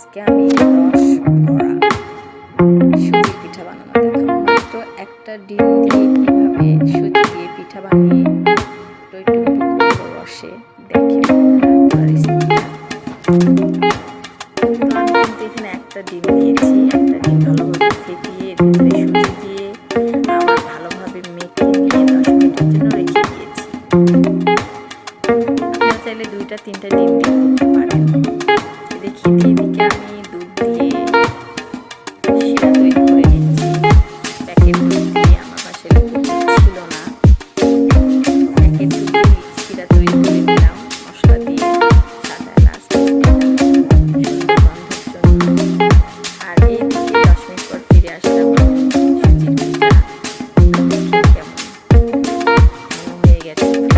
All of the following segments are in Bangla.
আজকে আমি রস, ভরা সুজি পিঠা বানানো দেখাবো মাত্র একটা ডিম দিয়ে কীভাবে সুজি দিয়ে পিঠা বানিয়ে টইটুকু রসে দেখে এখানে একটা ডিম একটা ডিম ভালোভাবে ফেটিয়ে সুজি দিয়ে আবার ভালোভাবে মেখে নিয়ে দশ মিনিটের জন্য রেখে দিয়েছি। আপনারা চাইলে দুইটা, তিনটা ডিম দিয়ে করতে পারেন। পাশে ছিল না প্যাকেট দুধ দিয়ে শিরা তৈরি করে নিলাম মশলা দিয়ে সাদা এলাচ গেছে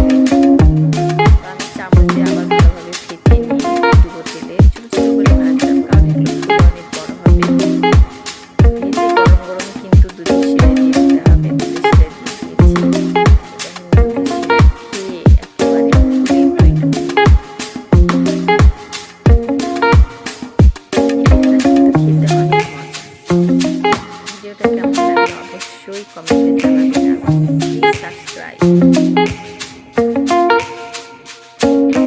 ভিডিওটা কেমন লাগল অবশ্যই কমেন্টে জানাবেন আর প্লিজ সাবস্ক্রাইব